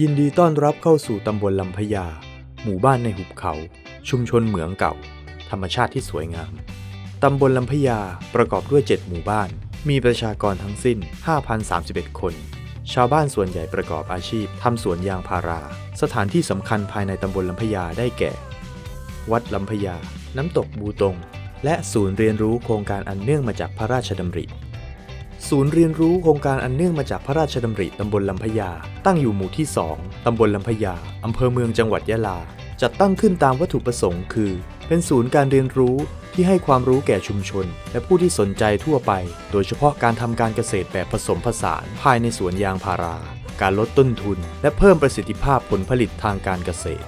ยินดีต้อนรับเข้าสู่ตำบลลำพญา หมู่บ้านในหุบเขา ชุมชนเหมืองเก่า ธรรมชาติที่สวยงาม ตำบลลำพญาประกอบด้วย 7 หมู่บ้าน มีประชากรทั้งสิ้น 5,031 คน ชาวบ้านส่วนใหญ่ประกอบอาชีพทำสวนยางพารา สถานที่สำคัญภายในตำบลลำพญาได้แก่ วัดลำพญา น้ำตกบูตง และศูนย์เรียนรู้โครงการอันเนื่องมาจากพระราชดำริ ศูนย์เรียนรู้โครงการอันเนื่องมาจากพระราชดำริตำบลลำพญา ตั้งอยู่หมู่ที่ 2 ตำบลลำพญา อำเภอเมืองจังหวัดยะลา จัดตั้งขึ้นตามวัตถุประสงค์คือ เป็นศูนย์การเรียนรู้ที่ให้ความรู้แก่ชุมชน และผู้ที่สนใจทั่วไป โดยเฉพาะการทำการเกษตรแบบผสมผสาน ภายในสวนยางพารา การลดต้นทุน และเพิ่มประสิทธิภาพผลผลิตทางการเกษตร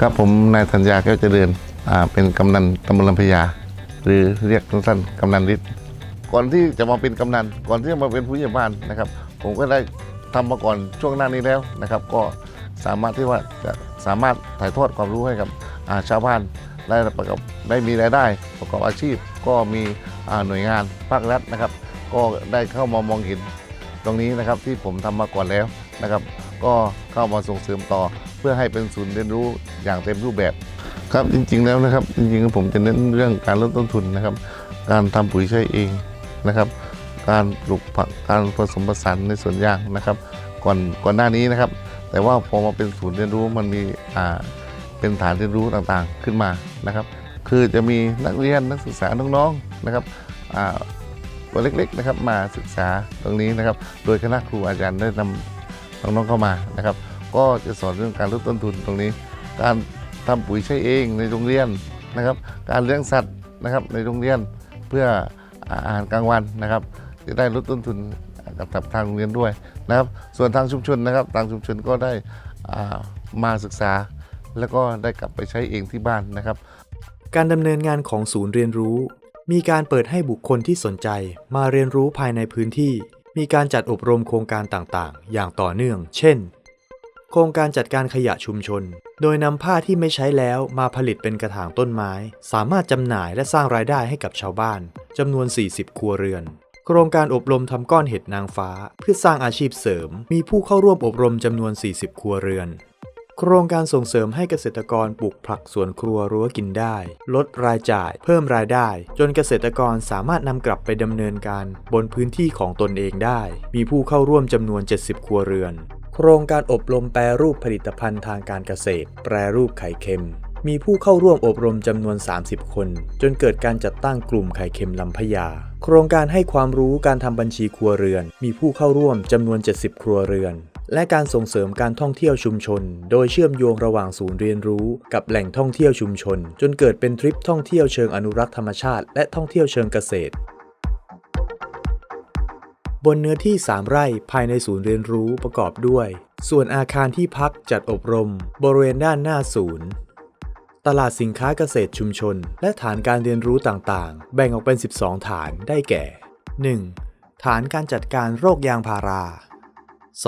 ครับผมนายธัญญาแก้วเจริญเป็นกำนันตำบลลำพญาหรือเรียกสั้นๆกำนันฤทธิ์ ก่อนที่จะมาเป็นกำนัน ก่อนที่จะมาเป็นผู้ใหญ่บ้านนะครับ ผมก็ได้ทำมาก่อนช่วงหน้านี้แล้วนะครับ ก็สามารถที่ว่าจะสามารถถ่ายทอดความรู้ให้กับาชาวบ้านได้ประกอบได้มีรายได้ประกอบอาชีพ ก็มีหน่วยงานภาครัฐนะครับ ก็ได้เข้ามามองเห็นตรงนี้นะครับที่ผมทำมาก่อนแล้วนะครับ ก็เข้ามาส่งเสริมต่อเพื่อให้เป็นศูนย์เรียนรู้อย่างเต็มรูปแบบครับจริงๆแล้วนะครับ จริงๆผมจะเน้นเรื่องการลดต้นทุนนะครับ การทำปุ๋ยใช้เอง นะครับ การปลูกผักการผสมผสานในสวนยางนะครับ ก่อนก่อนหน้านี้นะครับ แต่ว่าพอมาเป็นศูนย์เรียนรู้มันมีอ่าเป็นฐานเรียนรู้ต่างๆขึ้นมานะครับ คือจะมีนักเรียนนักศึกษาน้องๆนะครับอ่าตัวเล็กๆนะครับมาศึกษาตรงนี้นะครับ โดยคณะครูอาจารย์ได้นำน้องๆเข้ามานะครับ ก็จะสอนเรื่องการลดต้นทุนตรงนี้ การทำปุ๋ยใช้เองในโรงเรียนนะครับ การเลี้ยงสัตว์นะครับในโรงเรียนเพื่อ อาหารกลางวันนะครับจะได้ลดต้นทุนกับทางโรงเรียนด้วยนะครับ ส่วนทางชุมชนนะครับ ทางชุมชนก็ได้มาศึกษา แล้วก็ได้กลับไปใช้เองที่บ้านนะครับ การดำเนินงานของศูนย์เรียนรู้ มีการเปิดให้บุคคลที่สนใจ มาเรียนรู้ภายในพื้นที่ มีการจัดอบรมโครงการต่างๆ อย่างต่อเนื่อง เช่น โครงการจัดการขยะชุมชน โดยนำผ้าที่ไม่ใช้แล้วมาผลิตเป็นกระถางต้นไม้ สามารถจำหน่ายและสร้างรายได้ให้กับชาวบ้าน จำนวน 40 ครัวเรือน โครงการอบรมทำก้อนเห็ดนางฟ้า เพื่อสร้างอาชีพเสริม มีผู้เข้าร่วมอบรมจำนวน 40 ครัวเรือน โครงการส่งเสริมให้เกษตรกรปลูกผักสวนครัวรั้วกินได้ ลดรายจ่าย เพิ่มรายได้ จนเกษตรกรสามารถนำกลับไปดำเนินการบนพื้นที่ของตนเองได้ มีผู้เข้าร่วมจำนวน 70 ครัวเรือน โครงการอบรมแปรรูปผลิตภัณฑ์ทางการเกษตร แปรรูปไข่เค็ม มีผู้เข้าร่วมอบรมจำนวน 30 คน จนเกิดการจัดตั้งกลุ่มไข่เค็มลำพญา โครงการให้ความรู้การทำบัญชีครัวเรือน มีผู้เข้าร่วมจำนวน 70 ครัวเรือน และการส่งเสริมการท่องเที่ยวชุมชน โดยเชื่อมโยงระหว่างศูนย์เรียนรู้กับแหล่งท่องเที่ยวชุมชน จนเกิดเป็นทริปท่องเที่ยวเชิงอนุรักษ์ธรรมชาติ และท่องเที่ยวเชิงเกษตรบนเนื้อที่ 3 ไร่ภายในศูนย์เรียนรู้ประกอบด้วย ส่วนอาคารที่พักจัดอบรม บริเวณด้านหน้าศูนย์ ตลาดสินค้าเกษตรชุมชน และฐานการเรียนรู้ต่างๆ แบ่งออกเป็น 12 ฐานได้แก่ 1. ฐานการจัดการโรคยางพารา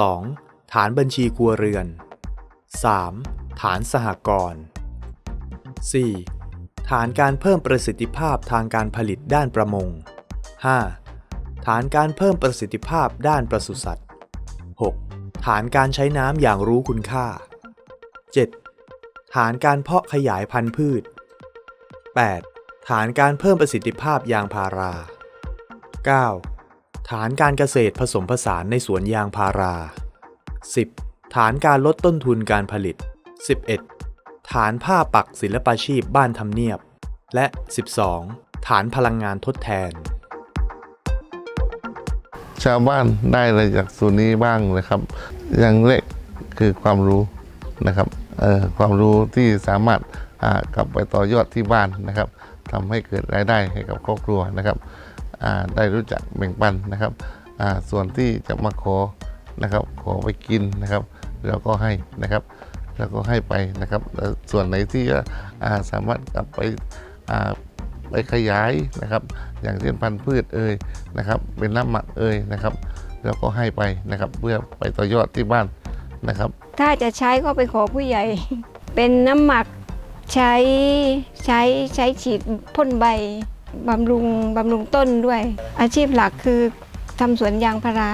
2. ฐานบัญชีครัวเรือน 3. ฐานสหกรณ์ 4. ฐานการเพิ่มประสิทธิภาพทางการผลิตด้านประมง 5. ฐานการเพิ่มประสิทธิภาพด้านปศุสัตว์ 6. ฐานการใช้น้ำอย่างรู้คุณค่า 7. ฐานการเพาะขยายพันธุ์พืช 8. ฐานการเพิ่มประสิทธิภาพยางพารา 9. ฐานการเกษตรผสมผสานในสวนยางพารา 10. ฐานการลดต้นทุนการผลิต 11. ฐานผ้าปักศิลปาชีพบ้านทำเนียบ และ 12. ฐานพลังงานทดแทน ชาวบ้านได้อะไรจากศูนย์นี้บ้างนะครับ อย่างแรกคือความรู้นะครับ ความรู้ที่สามารถกลับไปต่อยอดที่บ้านนะครับทำให้เกิดรายได้ให้กับครอบครัวนะครับได้รู้จักแบ่งปันนะครับส่วนที่จะมาขอนะครับ ขอไปกินนะครับเราก็ให้นะครับแล้วก็ให้ไปนะครับแล้วส่วนไหนที่สามารถกลับไปไปขยายนะครับ อย่างเช่นพันธุ์พืชเอ่ยนะครับ เป็นน้ำหมักเอ่ยนะครับ แล้วก็ให้ไปนะครับเพื่อไปต่อยอดที่บ้าน นะครับ ถ้าจะใช้ก็ไปขอผู้ใหญ่ เป็นน้ำหมักใช้ใช้ใช้ฉีดพ่นใบบำรุงบำรุงต้นด้วย อาชีพหลักคือทำสวนยางพารา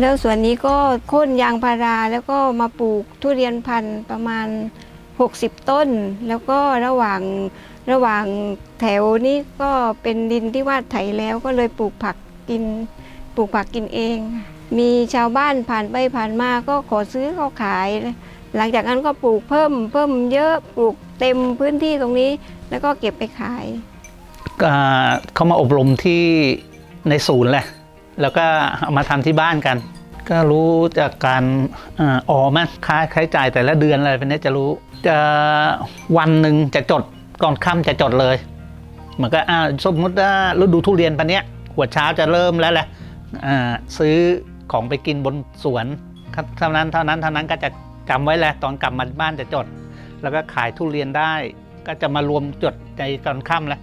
แล้วสวนนี้ก็โค่นยางพาราแล้วก็มาปลูกทุเรียนพันธุ์ประมาณ 60 ต้น แล้วก็ระหว่างระหว่างแถวนี้ก็เป็นดินที่ว่าไถแล้วก็เลยปลูกผักกิน ปลูกผักกินเอง มีชาวบ้านผ่านไปผ่านมาก็ขอซื้อเขาขาย หลังจากนั้นก็ปลูกเพิ่มเพิ่มเยอะปลูกเต็มพื้นที่ตรงนี้ แล้วก็เก็บไปขายเขามาอบรมที่ในศูนย์แหละ แล้วก็ามาทำที่บ้านกัน ก็รู้จากการออมอะค่าใช้จ่ายแต่ละเดือนอะไรเป็นนี้จะรู้ จะวันหนึ่งจะจดก่อนค่ำจะจดเลยเหมือนก็สมมติว่าฤดูทุเรียนปันเนี้ยหัวเช้าจะเริ่มแล้วแหละซื้อ ของไปกินบนสวนครับเท่านั้นเท่านั้นเท่านั้นก็จะจำไว้แหละตอนกลับมาบ้านจะจด แล้วก็ขายทุเรียนได้ ก็จะมารวมจดในตอนค่ำแล้ว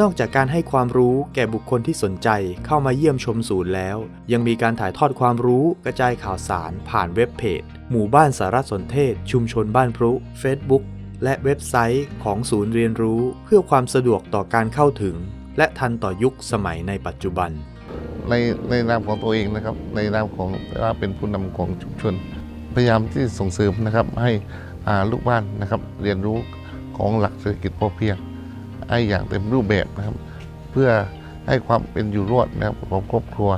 นอกจากการให้ความรู้แก่บุคคลที่สนใจเข้ามาเยี่ยมชมศูนย์แล้ว ยังมีการถ่ายทอดความรู้กระจายข่าวสารผ่านเว็บเพจ หมู่บ้านสารสนเทศ ชุมชนบ้านพรุ Facebook และเว็บไซต์ของศูนย์เรียนรู้ เพื่อความสะดวกต่อการเข้าถึง และทันต่อยุคสมัยในปัจจุบัน ในในนามของตัวเองนะครับ ในนามของว่าเป็นผู้นำของชุมชน พยายามที่ส่งเสริมนะครับให้ลูกบ้านนะครับ เรียนรู้ของหลักเศรษฐกิจพอเพียงให้อย่างเต็มรูปแบบนะครับ เพื่อให้ความเป็นอยู่รอดนะครับของครอบครัว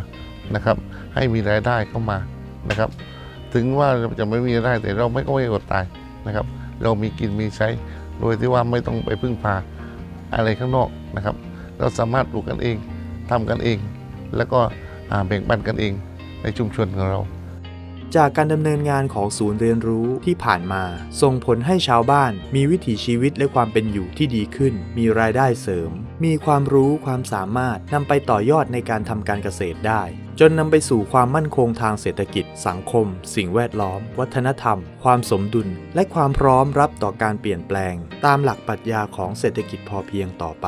นะครับ ให้มีรายได้เข้ามานะครับ ถึงว่าจะไม่มีรายได้แต่เราไม่ก็ไม่อดตายนะครับ เรามีกินมีใช้ โดยที่ว่าไม่ต้องไปพึ่งพาอะไรข้างนอกนะครับ เราสามารถปลูกกันเองทำกันเอง แล้วก็แบ่งปันกันเองในชุมชนของเรา จากการดำเนินงานของศูนย์เรียนรู้ที่ผ่านมา ส่งผลให้ชาวบ้าน มีวิถีชีวิตและความเป็นอยู่ที่ดีขึ้น มีรายได้เสริม มีความรู้ความสามารถนำไปต่อยอดในการทำการเกษตรได้ จนนำไปสู่ความมั่นคงทางเศรษฐกิจ สังคม สิ่งแวดล้อม วัฒนธรรม ความสมดุล และความพร้อมรับต่อการเปลี่ยนแปลง ตามหลักปรัชญาของเศรษฐกิจพอเพียงต่อไป